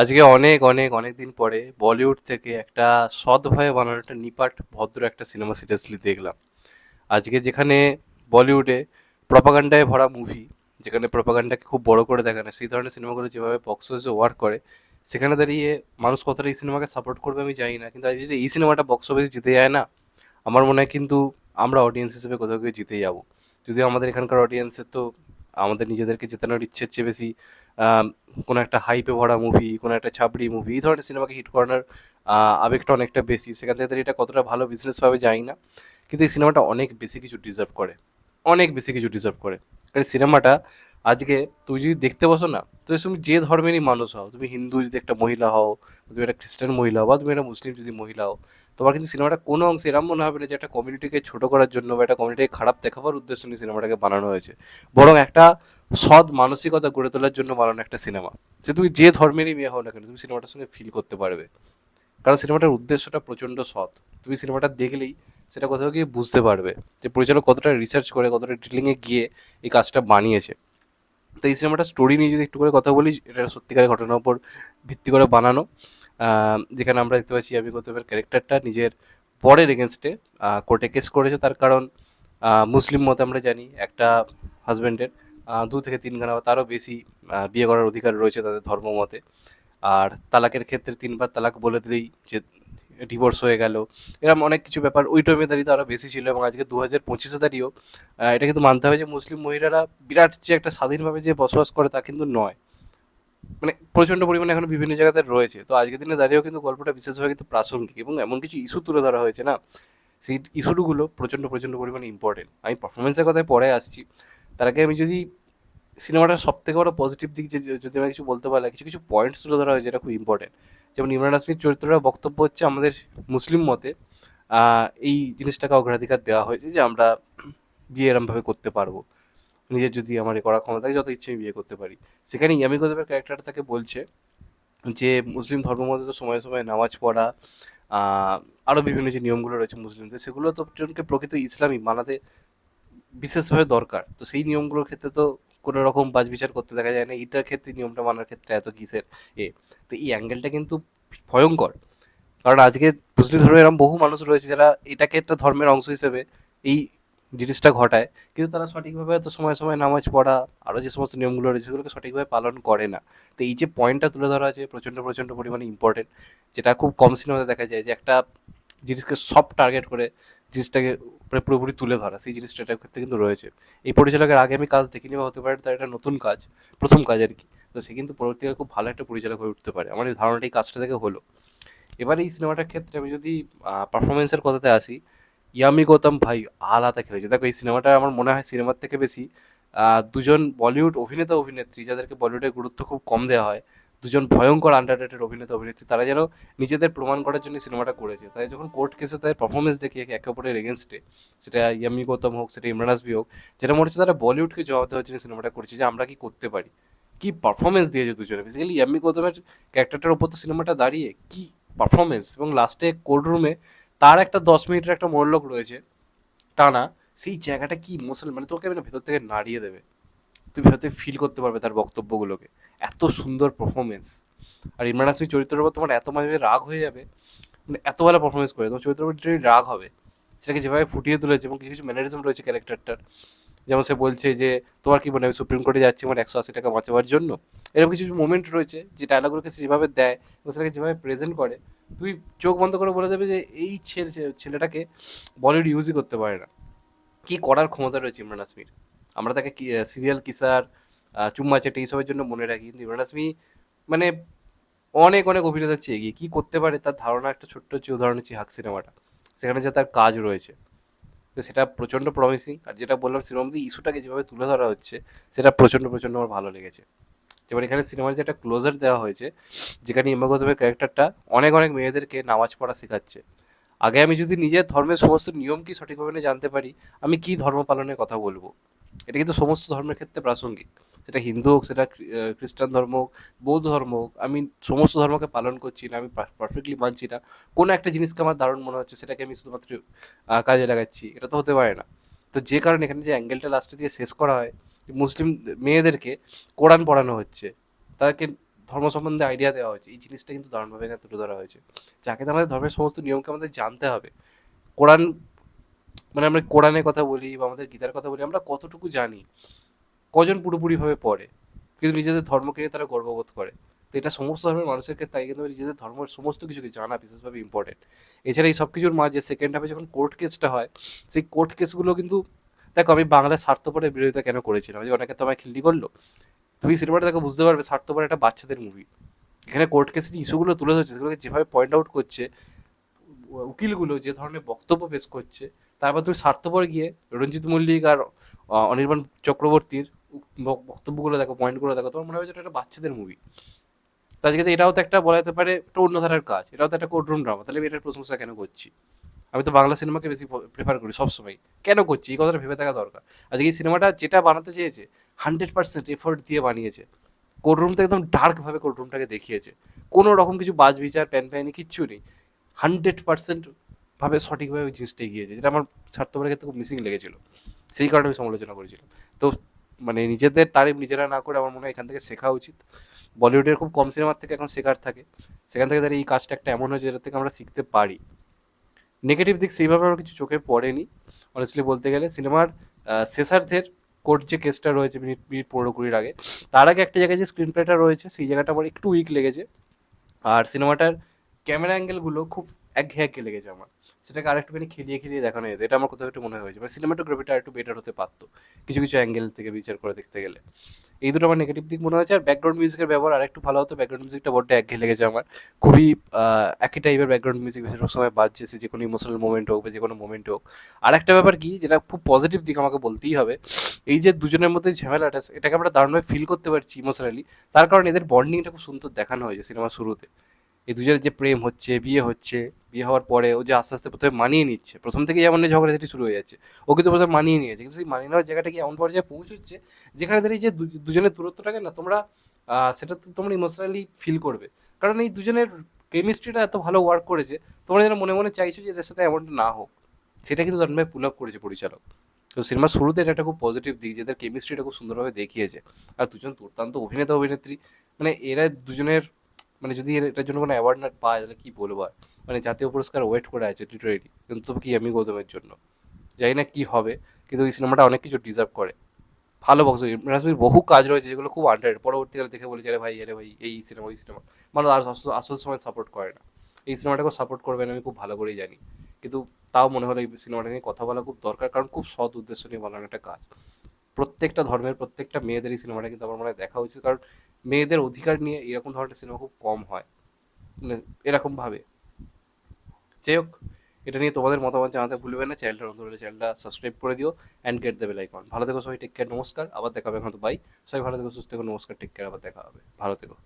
আজকে অনেক অনেক অনেক দিন পরে বলিউড থেকে একটা সৎভাবে বানানো একটা নিপাট, ভদ্র একটা সিনেমা সিরিয়াসলি দেখলাম। আজকে যেখানে বলিউডে প্রপাগান্ডায় ভরা মুভি যেখানে প্রপাগান্ডাকে খুব বড় করে দেখানো সেই ধরনের সিনেমাগুলো যেভাবে বক্স অফিসে ওয়ার্ক করে, সেখানে দাঁড়িয়ে মানুষ কতটা এই সিনেমাকে সাপোর্ট করবে আমি জানি না, কিন্তু যদি এই সিনেমাটা বক্স অফিসে জিতে যায় না, আমার মনে হয় কিন্তু আমরা অডিয়েন্স হিসেবে কোথাও গিয়ে জিতে যাব। যদিও আমাদের এখানকার অডিয়েন্সের তো আমাদের নিজেদেরকে জেতানোর ইচ্ছের চেয়ে বেশি কোনো একটা হাইপে ভরা মুভি কোনো একটা ছাবড়ি মুভি এই ধরনের সিনেমাকে হিট করানোর আবেগটা অনেকটা বেশি। সেখান থেকে এটা কতটা ভালো বিজনেস পাবে জানি না। কিন্তু এই সিনেমাটা অনেক বেশি কিছু ডিজার্ভ করে। অনেক বেশি কিছু ডিজার্ভ করে। কারণ সিনেমাটা আজকে তুমি যদি দেখতে বসো না, তো তুমি যে ধর্মেরই মানুষ হও, তুমি হিন্দু যদি একটা মহিলা হও তুমি একটা খ্রিস্টান মহিলা হও, বা তুমি একটা মুসলিম যদি মহিলা হও তোমার কিন্তু সিনেমাটা কোনো অংশে এরম মনে হবে না যে একটা কমিউনিটিকে ছোট করার জন্য বা একটা কমিউনিটিকে খারাপ দেখাবার উদ্দেশ্য নিয়ে সিনেমাটাকে বানানো হয়েছে। বরং একটা সৎ মানসিকতা গড়ে তোলার জন্য বানানো একটা সিনেমা। যে তুমি যে ধর্মেরই মেয়ে হও না কেন, তুমি সিনেমাটার সঙ্গে ফিল করতে পারবে। কারণ সিনেমাটার উদ্দেশ্যটা প্রচণ্ড সৎ। তুমি সিনেমাটা দেখলেই সেটা কোথাও গিয়ে বুঝতে পারবে যে পরিচালক কতটা রিসার্চ করে, কতটা ডিটেলিংয়ে গিয়ে এই কাজটা বানিয়েছে। তো এই সিনেমাটার স্টোরি নিয়ে যদি একটু করে কথা বলি, এটা সত্যিকারের ঘটনার উপর ভিত্তি করে বানানো। যেখানে আমরা দেখতে পাচ্ছি আমি গৌতমের ক্যারেক্টারটা নিজের পরের এগেনস্টে কোর্টে কেস করেছে তার কারণ মুসলিম মতে আমরা জানি, একটা হাজব্যান্ডের দু থেকে তিনখানা বা তারও বেশি বিয়ে করার অধিকার রয়েছে তাদের ধর্ম মতে। আর তালাকের ক্ষেত্রে তিনবার তালাক বলে দিলেই যে ডিভোর্স হয়ে গেল। এরকম অনেক কিছু ব্যাপার। ওই টাইমে দাঁড়িয়ে তো আরও বেশি ছিল এবং আজকে দু হাজার পঁচিশে দাঁড়িয়েও এটা কিন্তু মানতে হবে যে মুসলিম মহিলারা বিরাট যে একটা স্বাধীনভাবে যে বসবাস করে তা কিন্তু নয়। মানে প্রচণ্ড পরিমাণে এখন বিভিন্ন জায়গাতে রয়েছে। তো আজকের দিনে দাঁড়িয়েও কিন্তু গল্পটা বিশেষভাবে কিন্তু প্রাসঙ্গিক এবং এমন কিছু ইস্যু তুলে ধরা হয়েছে না? সেই ইস্যুগুলো প্রচণ্ড প্রচণ্ড পরিমাণে ইম্পর্টেন্ট আমি পারফরমেন্সের কথায় পরে আসছি। তার আগে আমি যদি সিনেমাটার সব থেকে বড় পজিটিভ দিক যে যদি আমি কিছু বলতে পারলে কিছু কিছু পয়েন্টস তুলে ধরা হয়েছে যেটা খুব ইম্পর্টেন্ট যেমন ইমরান হাসমির চরিত্রটা বক্তব্য হচ্ছে আমাদের মুসলিম মতে এই জিনিসটাকে অগ্রাধিকার দেওয়া হয়েছে যে আমরা বিয়ে এরমভাবে করতে পারব। নিজের যদি আমার এ করার ক্ষমতা থাকে, যত ইচ্ছে আমি বিয়ে করতে পারি। সেখানে ইয়ামি গৌতমের ক্যারেক্টারটা তাকে বলছে যে, মুসলিম ধর্ম মধ্যে তো সময়ে সময়ে নামাজ পড়া আরও বিভিন্ন যে নিয়মগুলো রয়েছে মুসলিমদের, সেগুলো তো জনকে প্রকৃত ইসলামী মানাতে বিশেষভাবে দরকার। তো সেই নিয়মগুলোর ক্ষেত্রে তো কোনো রকম বাজবিচার করতে দেখা যায় না। এটার ক্ষেত্রে, নিয়মটা মানার ক্ষেত্রে এত কিসের এ? তো এই অ্যাঙ্গেলটা কিন্তু ভয়ঙ্কর। কারণ আজকে মুসলিম ধর্মের এরকম বহু মানুষ রয়েছে যারা এটাকে একটা ধর্মের অংশ হিসেবে এই জিনিসটা ঘটায়। কিন্তু তারা সঠিকভাবে তো সময় সময় নামাজ পড়া, আরও যে সমস্ত নিয়মগুলো রয়েছে, সেগুলোকে সঠিকভাবে পালন করে না। তো এই যে পয়েন্টটা তুলে ধরা আছে প্রচণ্ড প্রচণ্ড পরিমাণে ইম্পর্টেন্ট যেটা খুব কম সিনেমাতে দেখা যায় যে একটা জিনিসকে সব টার্গেট করে জিনিসটাকে পুরোপুরি তুলে ধরা। সেই জিনিসটা এটার ক্ষেত্রে কিন্তু রয়েছে। এই পরিচালকের আগে আমি কাজ দেখিনি বা হতে পারে তার একটা নতুন কাজ, প্রথম কাজ আর কি। তো সে কিন্তু পরবর্তীকালে খুব ভালো একটা পরিচালক হয়ে উঠতে পারে। আমার এই ধারণাটা এই কাজটা থেকে হলো। এবার এই সিনেমাটার ক্ষেত্রে আমি যদি পারফরমেন্সের কথাতে আসি ইয়ামি গৌতম ভাই আলাদা খেলেছে। দেখো, এই সিনেমাটা আমার মনে হয় সিনেমার থেকে বেশি দুজন বলিউড অভিনেতা, অভিনেত্রী যাদেরকে বলিউডের গুরুত্ব খুব কম দেওয়া হয়, দুজন ভয়ঙ্কর আন্ডাররেটেড অভিনেতা, অভিনেত্রী, তারা যেন নিজেদের প্রমাণ করার জন্য সিনেমাটা করেছে। তাই যখন কোর্ট কেসে তাদের পারফরমেন্স দেখি একে অপরের এগেনস্টে সেটা ইয়ামি গৌতম হোক, সেটা ইমরান হাসবি হোক যেটা মনে হচ্ছে তারা বলিউডকে জবাব দেওয়ার জন্য সিনেমাটা করেছে যে আমরা কি করতে পারি? কি পারফরমেন্স দিয়েছে দুজনে? বেসিক্যালি ইয়ামি গৌতমের ক্যারেক্টারটার উপর তো সিনেমাটা দাঁড়িয়ে, কি পারফরমেন্স এবং লাস্টে কোর্ট রুমে তার একটা দশ মিনিটের একটা মনোলগ রয়েছে, টানা, সেই জায়গাটা কি ইমোশনাল মানে তোকে মানে ভেতর থেকে নাড়িয়ে দেবে। তুই ভেতর থেকে ফিল করতে পারবে তার বক্তব্যগুলোকে। এত সুন্দর পারফরমেন্স আর ইমরান হাসমির চরিত্রের উপর তোমার এত মাঝে রাগ হয়ে যাবে মানে এত ভালো পারফরমেন্স করে, তোমার চরিত্রের উপর রাগ হবে, সেটাকে যেভাবে ফুটিয়ে তুলেছে এবং কিছু কিছু ম্যানারিজম রয়েছে ক্যারেক্টারটার যেমন সে বলছে যে, তোমার কি মনে হয় সুপ্রিম কোর্টে যাচ্ছি আমার একশো আশি টাকা বাঁচাবার জন্য? এরকম কিছু মোমেন্ট রয়েছে যে ডায়লগুলোকে সে যেভাবে দেয় এবং সেটাকে যেভাবে প্রেজেন্ট করে তুই চোখ বন্ধ করে বলে দেবে যে, এই ছেলে, ছেলেটাকে বলিউড ইউজই করতে পারে না। কি করার ক্ষমতা রয়েছে ইমরান হাসমির আমরা তাকে সিরিয়াল কিসার চুম্মা চেটে এইসবের জন্য মনে রাখি। কিন্তু ইমরান হাসমি মানে অনেক অনেক অভিনেতার চেয়ে এগিয়ে। কী করতে পারে তার ধারণা একটা ছোট্ট হচ্ছে উদাহরণ হচ্ছে হাক সিনেমাটা। সেখানে যে তার কাজ রয়েছে। তো সেটা প্রচণ্ড প্রমিসিং আর যেটা বললাম সিনেমার মধ্যে ইস্যুটাকে যেভাবে তুলে ধরা হচ্ছে, সেটা প্রচণ্ড প্রচণ্ড আমার ভালো লেগেছে। যেমন এখানে সিনেমার যে একটা ক্লোজার দেওয়া হয়েছে, যেখানে ইমা গৌতমের ক্যারেক্টারটা অনেক অনেক মেয়েদেরকে নামাজ পড়া শেখাচ্ছে। আগে আমি যদি নিজের ধর্মের সমস্ত নিয়ম কি সঠিকভাবে জানতে পারি, আমি কি ধর্ম পালনের কথা বলব? এটা কিন্তু সমস্ত ধর্মের ক্ষেত্রে প্রাসঙ্গিক। সেটা হিন্দু হোক, সেটা খ্রিস্টান ধর্ম হোক, বৌদ্ধ ধর্ম হোক, আমি সমস্ত ধর্মকে পালন করছি না, আমি পারফেক্টলি মানছি না। কোনো একটা জিনিসকে আমার দারুণ মনে হচ্ছে, সেটাকে আমি শুধুমাত্র কাজে লাগাচ্ছি, এটা তো হতে পারে না। তো যে কারণে এখানে যে অ্যাঙ্গেলটা লাস্টে দিয়ে শেষ করা হয় মুসলিম মেয়েদেরকে কোরআন পড়ানো হচ্ছে, তাদেরকে ধর্ম সম্বন্ধে আইডিয়া দেওয়া হয়েছে এই জিনিসটা কিন্তু দারুণভাবে এখানে তুলে ধরা হয়েছে। যাকে আমাদের ধর্মের সমস্ত নিয়মকে আমাদের জানতে হবে। কোরআন মানে আমরা কোরআনের কথা বলি বা আমাদের গীতার কথা বলি, আমরা কতটুকু জানি? কজন পুরোপুরিভাবে পড়ে, কিন্তু নিজেদের ধর্মকে নিয়ে তারা গর্ববোধ করে। তো এটা সমস্ত ধর্মের মানুষের ক্ষেত্রে তাই কিন্তু নিজেদের ধর্মের সমস্ত কিছুকে জানা বিশেষভাবে ইম্পর্টেন্ট এছাড়া এই সব কিছুর মাঝে সেকেন্ড হাফে যখন কোর্ট কেসটা হয়, সেই কোর্ট কেসগুলো কিন্তু, দেখো আমি বাংলার স্বার্থপরের বিরোধিতা কেন করেছিলাম? যে অনেকে তো আমায় খিল্লি করল। তুমি সিনেমাটা দেখো, বুঝতে পারবে স্বার্থপর একটা বাচ্চাদের মুভি এখানে কোর্ট কেসে যে ইস্যুগুলো তুলে ধরছে, সেগুলোকে যেভাবে পয়েন্ট আউট করছে উকিলগুলো যে ধরনের বক্তব্য পেশ করছে তারপর তুমি স্বার্থপর গিয়ে রঞ্জিত মল্লিক আর অনির্বাণ চক্রবর্তীর বক্তব্যগুলো দেখো, পয়েন্টগুলো দেখো, তোমার মনে হবে যে এটা একটা বাচ্চাদের মুভি তো আজকে এটাও তো একটা বলা যেতে পারে একটা অন্য ধারার কাজ, এটাও তো একটা কোর্টরুম ড্রামা তাহলে আমি এটার প্রশংসা কেন করছি? আমি তো বাংলা সিনেমাকে বেশি প্রেফার করি সবসময়। কেন করছি? এই কথাটা ভেবে থাকা দরকার। আজকে এই সিনেমাটা যেটা বানাতে চেয়েছে হান্ড্রেড পার্সেন্ট এফোর্ট দিয়ে বানিয়েছে। কোর্টরুমটা একদম ডার্কভাবে কোর্টরুমটাকে দেখিয়েছে। কোনো রকম কিছু বাজ বিচার প্যান প্যানি কিচ্ছু নেই। হান্ড্রেড পার্সেন্ট ভাবে সঠিকভাবে ওই জিনিসটা এগিয়েছে যেটা আমার স্বার্থপরের ক্ষেত্রে খুব মিসিং লেগেছিল। সেই কারণে আমি সমালোচনা করেছিলাম। তো মানে নিজেদের তারিফ নিজেরা না করে আমার মনে হয় এখান থেকে শেখা উচিত। বলিউডের খুব কম সিনেমার থেকে এখন শেখার থাকে। সেখান থেকে তাদের এই কাজটা একটা এমন হয়েছে যেটা থেকে আমরা শিখতে পারি। নেগেটিভ দিক সেইভাবে আমার কিছু চোখে পড়েনি। অনেস্টলি বলতে গেলে সিনেমার শেষার্ধের কোর্ট যে কেসটা রয়েছে মিনিট মিনিট পনেরো কুড়ির আগে, তার আগে একটা জায়গায় যে স্ক্রিন প্লেটা রয়েছে, সেই জায়গাটা আমার একটু উইক লেগেছে। আর সিনেমাটার ক্যামেরা অ্যাঙ্গেলগুলো খুব একঘেয়াকে লেগেছে আমার। সেটাকে আরেকটুখানি খেলিয়ে খেলিয়ে দেখানো যেত। এটা আমার কোথাও একটু মনে হয়েছে। মানে সিনেমাটোগ্রাফিটা একটু বেটার হতে পারতো। কিছু কিছু অ্যাঙ্গেল থেকে বিচার করে দেখতে গেলে। এই দুটো আমার নেগেটিভ দিক মনে হয়েছে। আর ব্যাকগ্রাউন্ড মিউজিকের ব্যবহার আরেকটু ভালো হতো। ব্যাকগ্রাউন্ড মিউজিকটা বড্ড একঘেয়ে লেগেছে আমার। খুবই একই টাইপের ব্যাকগ্রাউন্ড মিউজিক বেশিরভাগ সময় বাজছে। সে যে কোনো ইমোশনাল মোমেন্ট হোক বা যে কোনো মোমেন্ট হোক। আর একটা ব্যাপার কি, যেটা খুব পজিটিভ দিক আমাকে বলতেই হবে, এই যে দুজনের মধ্যে ঝামেলাটা, এটাকে আমরা দারুণভাবে ফিল করতে পারছি ইমোশনালি তার কারণে এদের বন্ডিংটা খুব সুন্দর দেখানো হয়েছে সিনেমার শুরুতে। এই দুজনের যে প্রেম হচ্ছে, বিয়ে হচ্ছে, বিয়ে হওয়ার পরে ও যে আস্তে আস্তে প্রথমে মানিয়ে নিচ্ছে, প্রথম থেকে যেমন ঝগড়াঝাটি শুরু হয়ে যাচ্ছে, ও কিন্তু প্রথমে মানিয়ে নিয়েছে, কিন্তু সেই মানিয়ে নেওয়ার জায়গাটা কি এমন পর্যায়ে পৌঁছচ্ছে, যেখানে এই যে দুজনের দূরত্বটাকে না তোমরা সেটা তো তোমরা ইমোশনালি ফিল করবে। কারণ এই দুজনের কেমিস্ট্রিটা এত ভালো ওয়ার্ক করেছে, তোমরা যেন মনে মনে চাইছো যে এদের সাথে এমনটা না হোক। সেটা কিন্তু দারুণভাবে পুল আপ করেছে পরিচালক। তো সিনেমার শুরুতে এটা একটা খুব পজিটিভ দিক যে এদের কেমিস্ট্রিটা খুব সুন্দরভাবে দেখিয়েছে। আর দুজন দুর্দান্ত অভিনেতা, অভিনেত্রী মানে এরা দুজনের মানে যদি এটার জন্য কোনো অ্যাওয়ার্ড না পায়, তাহলে কী বলব আর? মানে জাতীয় পুরস্কার ওয়েট করে আছে লিটারেলি কিন্তু কি আমি গৌতমের জন্য? জানি না কী হবে, কিন্তু এই সিনেমাটা অনেক কিছু ডিজার্ভ করে। ভালো বক্স রাজমির বহু কাজ রয়েছে যেগুলো খুব আন্ডারেড পরবর্তীকালে দেখে বলেছে, আরে ভাই আরে ভাই, এই সিনেমা ওই সিনেমা মানুষ আর আসল সময় সাপোর্ট করে না। এই সিনেমাটাকেও সাপোর্ট করবেন আমি খুব ভালো করেই জানি। কিন্তু তাও মনে হলো এই সিনেমাটা নিয়ে কথা বলা খুব দরকার, কারণ খুব সৎ উদ্দেশ্য নিয়ে বানানো একটা কাজ। প্রত্যেকটা ধর্মের প্রত্যেকটা মেয়েদের এই সিনেমাটা কিন্তু আমার মনে হয় দেখা উচিত। কারণ মেয়েদের অধিকার নিয়ে এরকম ধরনের সিনেমা খুব কম হয়। মানে এরকমভাবে। যাই হোক, এটা নিয়ে তোমাদের মতামত জানাতে ভুলবে না। চ্যানেলটা নতুন হলে চ্যানেলটা সাবস্ক্রাইব করে দিও অ্যান্ড গেট দেবে লাইক ভালো থেকো সবাই টেক কেয়ার নমস্কার। আবার দেখাবে এখন তো বাই সবাই ভালো থেকো, সুস্থ থেকো, নমস্কার টেক কেয়ার আবার দেখা হবে। ভালো থেকো।